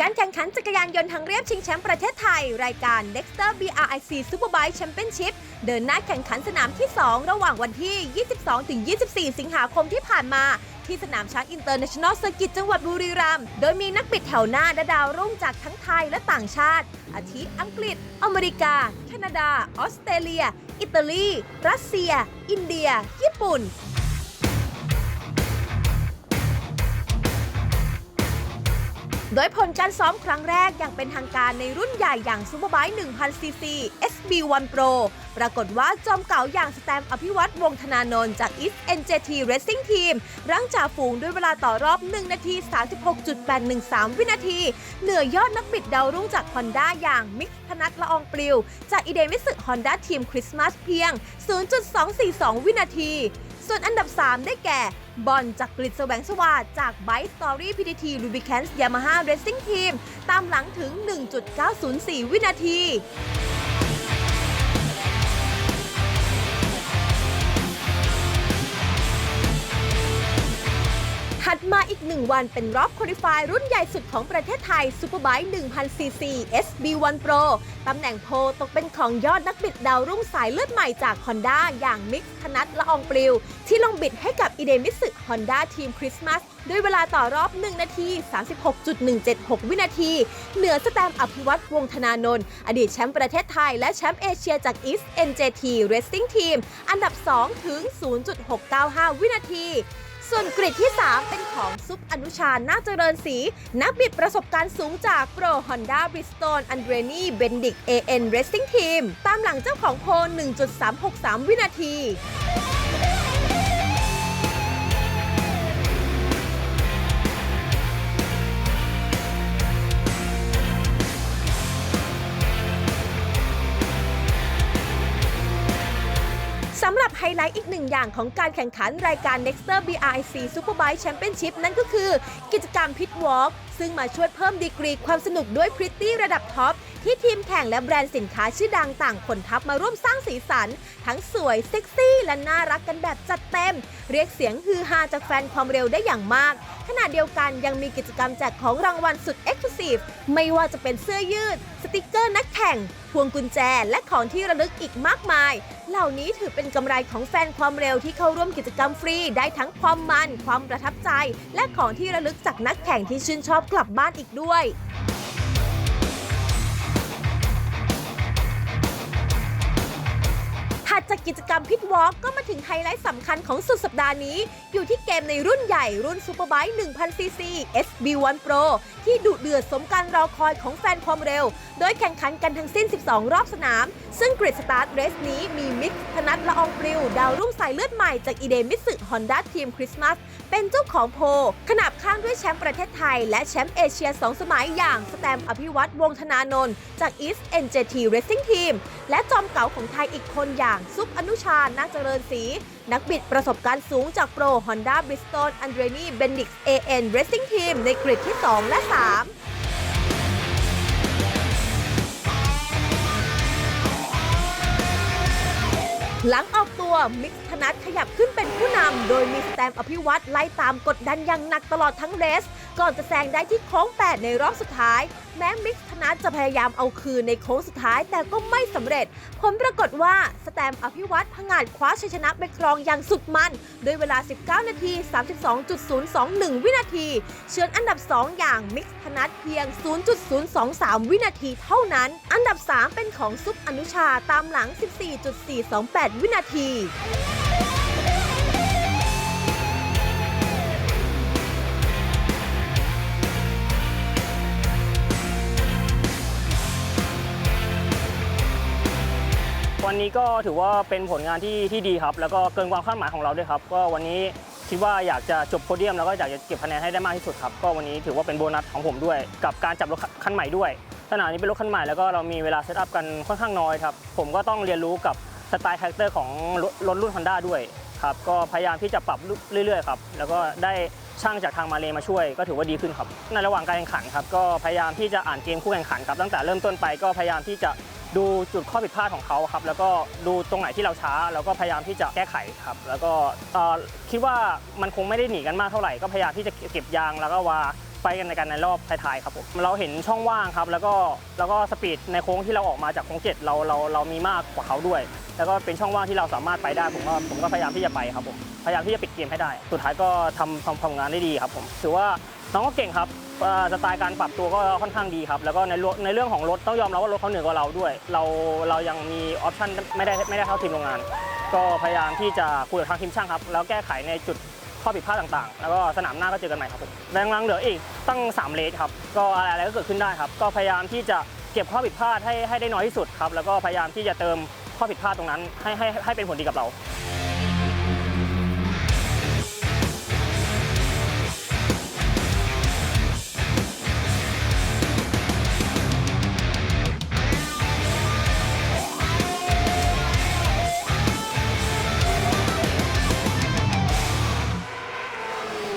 การแข่งขันจักรยานยนต์ทางเรียบชิงแชมป์ประเทศไทย รายการ Dexter BRIC Superbike Championship เดินหน้าแข่งขันสนามที่ 2 ระหว่างวันที่ 22-24 สิงหาคมที่ผ่านมา ที่สนามช้างอินเตอร์เนชั่นแนลเซอร์กิตจังหวัดบุรีรัมย์โดยมีนักบิดแถวหน้าและดาวรุ่งจากทั้งไทยและต่างชาติ อาทิอังกฤษ อเมริกา แคนาดา ออสเตรเลีย อิตาลี รัสเซีย อินเดีย ญี่ปุ่น โดยผลการซ้อมครั้งแรกอย่างเป็นทางการในรุ่นใหญ่อย่างซูเปอร์ไบค์1,000 ซีซี SB1 Pro ปรากฏว่าจอมเก่าอย่างสแตมอภิวัตวงธนานนท์จาก East NJT Racing Team รั้งจ่าฝูงด้วยเวลาต่อรอบ 1 นาที 36.813 วินาที เหนือยอดนักบิดดาวรุ่งจาก Honda อย่างมิกซ์ธนัทละอองปลิว จากอีเดมิสึ Honda Team Christmas เพียง 0.242 วินาที ส่วนอันดับ 3 ได้แก่ บอลจากกริดแสวงสว่าจากไบต์สตอรี่พีทีทีลูบิแคนส์ยามาฮ่าเรสซิ่งทีมตามหลังถึง 1.904 วินาที ถัดมาอีกหนึ่งวันเป็นรอบคุริฟายรุ่นใหญ่สุดของประเทศไทย Superbike 1,000 cc SB1 Pro ตำแหน่งโพตกเป็นของยอดนักบิดดาวรุ่งสายเลือดใหม่จาก Honda อย่างมิกธนัทละอองปลิว ที่ลงบิดให้กับอีเดมิสึ Honda Team Christmas ด้วยเวลาต่อรอบ 1 นาที 36.176 วินาที เหนือสแตมอภิวัตวงธนานนท์อดีตแชมป์ประเทศไทย และแชมป์เอเชียจาก East NJT Racing Team อันดับ 2 ถึง 0.695 วินาที ส่วนกริดที่ 3 เป็นของซุปอนุชานาเจริญศรีนักบิดประสบการณ์สูงจากโปร Honda Bridgestone a n d r e n i Bendic AN Racing Team ตามหลังเจ้าของโพล1.363 วินาที ไฮไลท์อีกหนึ่งอย่างของการแข่งขันรายการ Nexter BRIC Superbike Championship นั่นก็คือ กิจกรรม Pit Walk ซึ่งมาช่วยเพิ่มดีกรีความสนุกด้วยพริตตี้ระดับท็อป ที่ทีมแข่งและแบรนด์สินค้าชื่อดังต่างขนทัพมาร่วมสร้างสีสัน ทั้งสวย เซ็กซี่ และน่ารักกันแบบจัดเต็ม เรียกเสียงฮือฮาจากแฟนความเร็วได้อย่างมาก ขณะเดียวกันยังมีกิจกรรมแจกของรางวัลสุดเอ็กซ์คลูซีฟไม่ว่าจะเป็นเสื้อยืด สติกเกอร์นักแข่ง พวงกุญแจและของที่ระลึกอีกมากมาย เหล่านี้ถือเป็นกำไรของแฟนความเร็วที่เข้าร่วมกิจกรรมฟรี ได้ทั้งความมัน ความประทับใจ และของที่ระลึกจากนักแข่งที่ชื่นชอบกลับบ้านอีกด้วย ถัดจากกิจกรรมพิทวอล์กก็มาถึงไฮไลท์สำคัญของสุดสัปดาห์นี้ อยู่ที่เกมในรุ่นใหญ่รุ่นซูเปอร์ไบค์1,000ซีซี SB1 Pro ที่ดุเดือดสมการรอคอยของแฟนความเร็ว โดยแข่งขันกันทั้งสิ้น 12 รอบสนาม ซึ่งกริดสตาร์ทเรสนี้มีมิกซ์ธนัทละอองปลิว ดาวรุ่งสายเลือดใหม่จากอีเดมิสึฮอนด้าทีมคริสต์มาสเป็นเจ้าของโพลขนาบข้างด้วยแชมป์ประเทศไทย และแชมป์เอเชีย 2 สมัยอย่างสแตมอภิวัตวงธนานนท์จาก East NJT Racing Team และจอมเก๋าของไทยอีกคนอย่างซุปอนุชานาเจริญศรีนักบิดประสบการณ์สูงจากโปร Honda Bridgestone a n d r e n i Bendix AN Racing Team ในกริดที่ 2 และ 3หลังออกตัวมิกธนัทขยับขึ้นเป็นผู้นำ โดยมีสแตมอภิวัตไล่ตามกดดันอย่างหนักตลอดทั้งเรส ก่อนจะแซงได้ที่โค้ง 8 ในรอบสุดท้าย แม้มิกซ์ธนัทจะพยายามเอาคืนในโค้งสุดท้ายแต่ก็ไม่สำเร็จ ผลปรากฏว่าสแตมอภิวัตผงาดคว้าชัยชนะไปครองอย่างสุดมัน ด้วยเวลา 19 นาที 32.021 วินาทีเฉือนอันดับ 2 อย่างมิกซ์ธนัทเพียง 0.023 วินาทีเท่านั้น อันดับ 3 เป็นของซุปอนุชาตามหลัง 14.428 วินาที วันนี้ก็ถือว่าเป็นผลงานที่ที่ดีครับ แล้วก็เกินความคาดหมายของเราด้วยครับ ก็วันนี้คิดว่าอยากจะจบโพเดียมแล้วก็อยากจะเก็บคะแนนให้ได้มากที่สุดครับ ก็วันนี้ถือว่าเป็นโบนัสของผมด้วย กับการจับรถคันใหม่ด้วยสนามนี้เป็นรถคันใหม่แล้วก็เรามีเวลาเซตอัพกันค่อนข้างน้อยครับ ผมก็ต้องเรียนรู้กับสไตล์คาแรคเตอร์ของรถรุ่น Honda ด้วยครับ ก็พยายามที่จะปรับเรื่อยๆครับ แล้วก็ได้ช่างจากทางมาเลมาช่วย ก็ถือว่าดีขึ้นครับ ในระหว่างการแข่งขันครับ ก็พยายามที่จะอ่านเกมคู่แข่งขันครับ ตั้งแต่เริ่มต้นไปก็พยายามที่จะ ดูจุดข้อผิดพลาดของเขาครับแล้วก็ดูตรงไหนที่เราช้าแล้วก็พยายามที่จะแก้ไขครับ แล้วก็คิดว่ามันคงไม่ได้หนีกันมากเท่าไหร่ก็พยายามที่จะเก็บยางแล้วก็วา ไปกันในกันในรอบท้ายๆครับผมเราเห็นช่องว่างครับ แล้วก็แล้วก็สปีดในโค้งที่เราออกมาจากโค้งเจ็ดเราเราเรามีมากกว่าเขาด้วย แล้วก็เป็นช่องว่างที่เราสามารถไปได้ผมก็ผมก็พยายามที่จะไปครับผมพยายามที่จะปิดเกมให้ได้ สุดท้ายก็ทำทำทำงานได้ดีครับผมถือว่าน้องก็เก่งครับสไตล์การปรับตัวก็ค่อนข้างดีครับ แล้วก็ในในเรื่องของรถต้องยอมรับว่ารถเขาเหนือกว่าเราด้วย เราเรายังมีออปชั่นไม่ได้ไม่ได้เท่าทีมโรงงาน ก็พยายามที่จะคุยกับทางทีมช่างครับ แล้วแก้ไขในจุด ข้อผิดพลาดต่างๆ แล้วก็สนามหน้าก็เจอกันใหม่ครับผมแรงลังเหลืออีกตั้ง 3 เลทครับ ก็อะไรอะไรก็เกิดขึ้นได้ครับ ก็พยายามที่จะเก็บข้อผิดพลาดให้ให้ได้น้อยที่สุดครับ แล้วก็พยายามที่จะเติมข้อผิดพลาดตรงนั้น ให้ให้ให้เป็นผลดีกับเรา